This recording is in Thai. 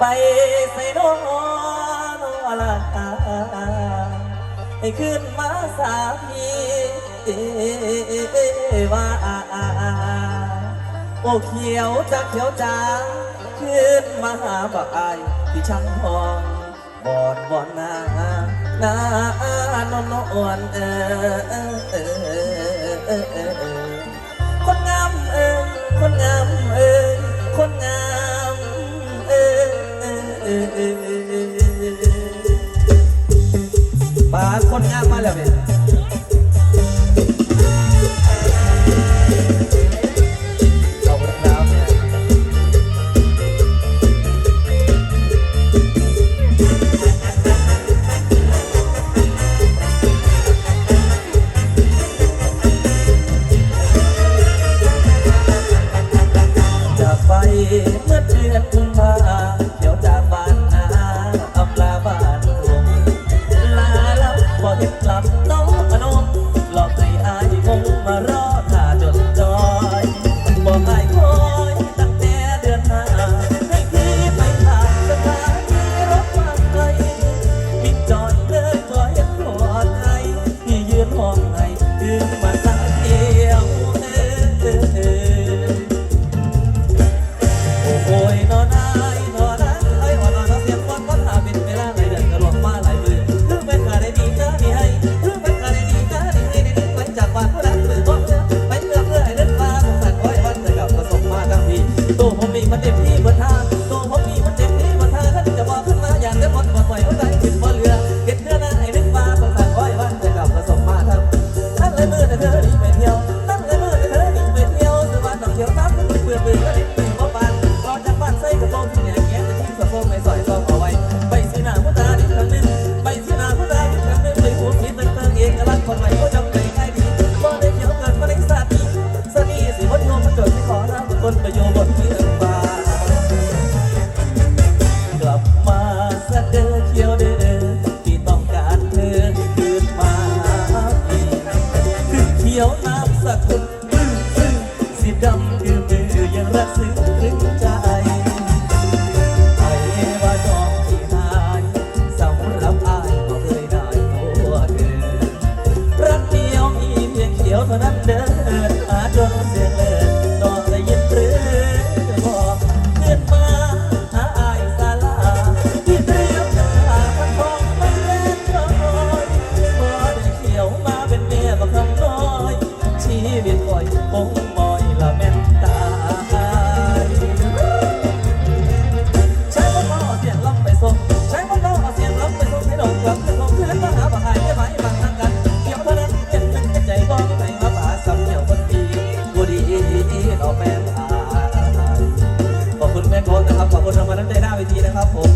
ไปใส่นอนอลาให้ขึ้นมาสามีว่าโอเขียวจากเขียวจางขึ้นมาหาบักไที่ช่างหองบอดบอนนานานนน่อนเออเออเออเออ in my ที่ดำดื้อมือยังรักซึ้งใจไอ้บาดอกที่หายสำตรักเดียวมีเพียงใจเท่านั้นเดินหาจนเสีย ออแม่ขอบคุณแม่โค้ดนะครับ ขอบคุณธรรมนัน้ำใจหน้าเวทีนะครับผม